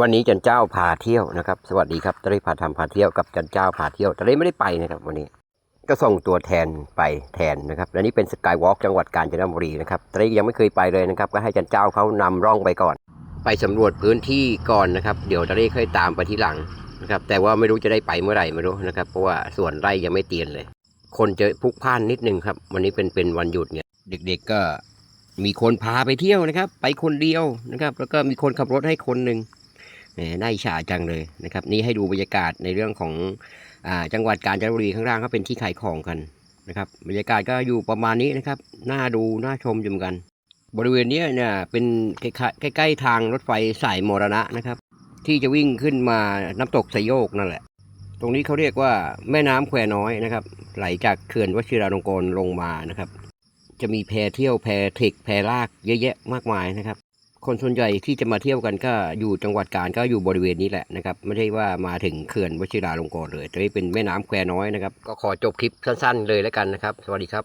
วันนี้จันเจ้าพาเที่ยวนะครับ สวัสดีครับตอนนี้พาทำพาเที่ยวกับจันเจ้าพาเที่ยวตอนนี้ไม่ได้ไปนะครับวันนี้ก็ส่งตัวแทนไปแทนนะครับและนี่เป็นสกายวอล์กจังหวัดกาญจนบุรีนะครับตอนนี้ยังไม่เคยไปเลยนะครับ ก็ให้จันเจ้าเขานำร่องไปก่อน ไปสำรวจพื้นที่ก่อนนะครับ เดี๋ยวตอนนี้ค่อยตามไปทีหลังนะครับแต่ว่าไม่รู้จะได้ไปเมื่อไหร่ไม่รู้นะครับ เพราะว่าส่วนไร่ยังไม่เตียนเลย คนจะพลุกพล่านนิดนึงครับ วันนี้เป็นเป็นวันหยุดเนี่ยเด็กๆก็มีคนพาไปเที่ยวนะครับ ไปคนเดียวนะครับ แล้วก็มีคนขับรถให้คนหนึ่ง น่าอิจฉาจังเลยนะครับ นี่ให้ดูบรรยากาศในเรื่องของอจังหวัดกาญจนบุรีข้างล่างก็เป็นที่ขายของกันนะครับ บรรยากาศก็อยู่ประมาณนี้นะครับ น่าดูน่าชมอยู่มกัน บริเวณนี้เนี่ยเป็นใกล้ๆทางรถไฟสายมรณะนะครับ ที่จะวิ่งขึ้นมาน้ำตกสยโยกนั่นแหละ ตรงนี้เขาเรียกว่าแม่น้ำแควน้อยนะครับ ไหลจากเขื่อนวชิราลงกรณ์ลงมานะครับ จะมีแพเที่ยวแพเทคแพลากเยอะแยะมากมายนะครับ คนส่วนใหญ่ที่จะมาเที่ยวกันก็อยู่จังหวัดกาญก็อยู่บริเวณนี้แหละนะครับ ไม่ใช่ว่ามาถึงเขื่อนวชิราลงกรณ์เลยแต่นี่เป็นแม่น้ำแควน้อยนะครับ ก็ขอจบคลิปสั้นๆเลยแล้วกันนะครับ สวัสดีครับ